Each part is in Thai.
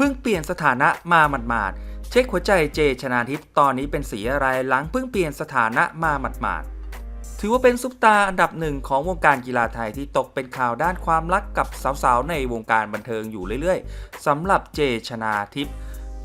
เพิ่งเปลี่ยนสถานะมาหมาดๆเช็คหัวใจเจชนาทิพย์ตอนนี้เป็นสีอะไรหลังเพิ่งเปลี่ยนสถานะมาหมาดๆถือว่าเป็นซุปตาอันดับหนึ่งของวงการกีฬาไทยที่ตกเป็นข่าวด้านความรักกับสาวๆในวงการบันเทิงอยู่เรื่อยๆสำหรับเจชนาทิพย์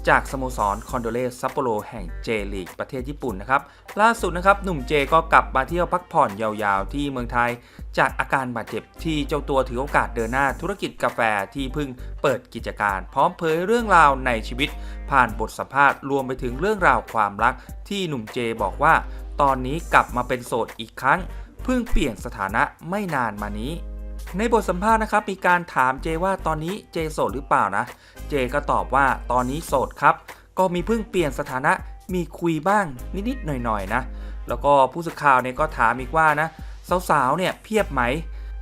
จากสโมสรคอนโดเลซัปโปโรแห่งเจลีกประเทศญี่ปุ่นนะครับ ล่าสุดนะครับ หนุ่มเจก็กลับมาเที่ยวพักผ่อนยาวๆ ที่เมืองไทย จากอาการบาดเจ็บที่เจ้าตัวถือโอกาสเดินหน้าธุรกิจกาแฟที่เพิ่งเปิดกิจการ พร้อมเผยเรื่องราวในชีวิต ผ่านบทสัมภาษณ์รวมไปถึงเรื่องราวความรัก ที่หนุ่มเจบอกว่า ตอนนี้กลับมาเป็นโสดอีกครั้งเพิ่งเปลี่ยนสถานะไม่นานมานี้ ในบทสัมภาษณ์นะครับมีการถามเจว่าตอนนี้เจโสดหรือเปล่านะ เจก็ตอบว่าตอนนี้โสดครับ ก็มีเพิ่งเปลี่ยนสถานะมีคุยบ้างนิดๆหน่อยๆนะ แล้วก็ผู้สื่อข่าวเนี่ยก็ถามอีกว่านะสาวๆเนี่ยเพียบไหม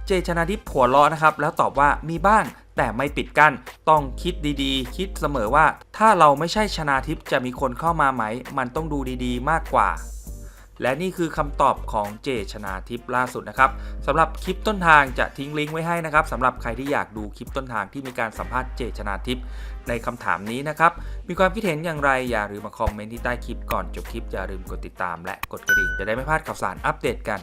เจชนาทิพย์ผัวล้อนะครับ แล้วตอบว่ามีบ้างแต่ไม่ปิดกั้นต้องคิดดีๆ คิดเสมอว่า ถ้าเราไม่ใช่ชนาทิพย์จะมีคนเข้ามาไหม มันต้องดูดีๆ มากกว่า และนี่คือคำตอบของเจชนาทิพย์ล่าสุดนะครับสำหรับคลิปต้นทางจะทิ้งลิงก์ไว้ให้นะครับสำหรับใครที่อยากดูคลิปต้นทางที่มีการสัมภาษณ์เจชนาทิพย์ในคำถามนี้นะครับมีความคิดเห็นอย่างไรอย่าลืมมาคอมเมนต์ที่ใต้คลิปก่อนจบคลิปอย่าลืมกดติดตาม และกดกระดิ่งจะได้ไม่พลาดข่าวสารอัปเดตกัน